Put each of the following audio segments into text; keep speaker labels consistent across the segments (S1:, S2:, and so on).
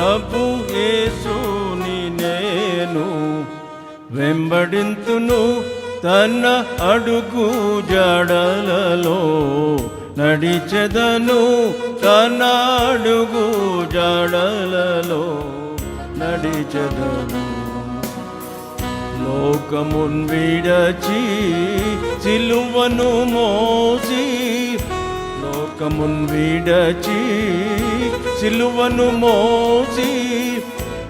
S1: ప్రభు యేసుని నేను వెంబడింతును తన అడుగు జడలలో నడిచెదను తన అడుగు జడలలో నడిచెదను. లోకమున్ విడచి సిలువను మోసి లోకమున్ విడచి సిలువను మోసి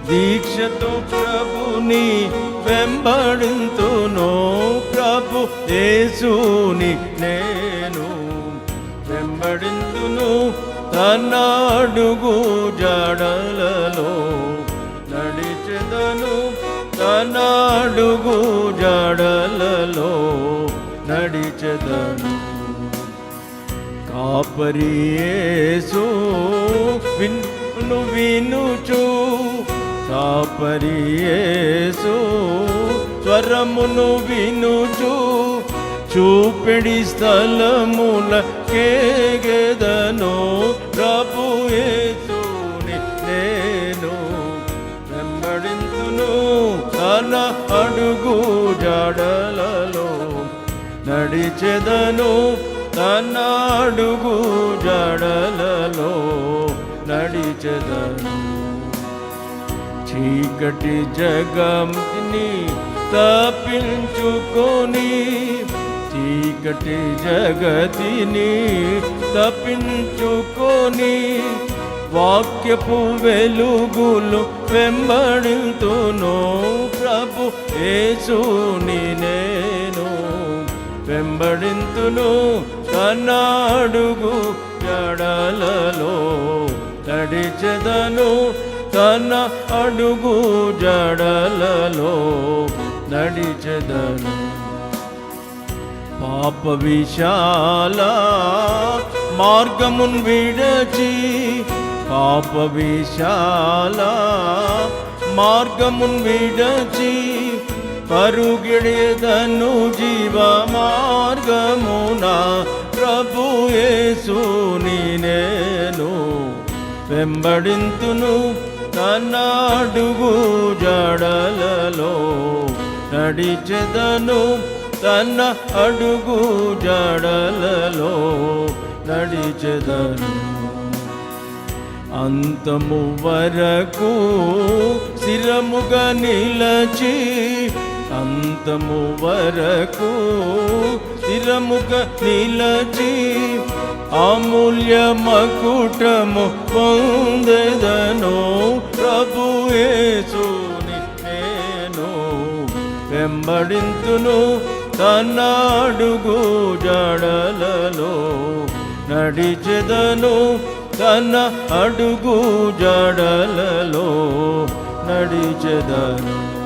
S1: దీక్షతో ప్రభుని వెంబడింతును. ప్రభు యేసుని నేను వెంబడింతును. తన అడుగు జాడలలో నడిచెదను. తన అడుగు జాడలలో నడిచెదను. కాపరియేసు విను వినుచు. కాపరియేసు స్వరమును వినుచు. చూపిడి స్థలముల కేగెదను ప్రభు నేను వెంబడింతును. తన అడుగు జాడలలో నడిచెదను. నన్నడుగు జడలలో జాడలలో నడిచెదను. చీకటి జగంని తప్పించుకొని చీకటి జగతిని తప్పించుకొని వాక్యపు వెలుగులు వెంబడుతును ప్రభు ఏసుని నేను. వెంబడింతును తన్నాడుగు జడలలో తడిచెదను తన అడుగు జడలలో నడిచెదను పాప విశాల మార్గమున్ విడచి పాప విశాల మార్గమున్ విడచి పరుగిడేదను జీవ మార్గమున ప్రభు యేసుని నేను వెంబడింతును తన్నాడుగు జడలలో నడిచెదను తన అడుగు జడలలో నడిచెదను. అంతము వరకు స్థిరముగా నిలచి అంతము వరకు స్థిరముగ నిలచి అమూల్య మకుటము పొందదను. ప్రభు ప్రభుయేసుని నేను వెంబడింతును తన్నాడుగు జడలలో. నడిచెదను తన అడుగు జడలలో. నడిచెదను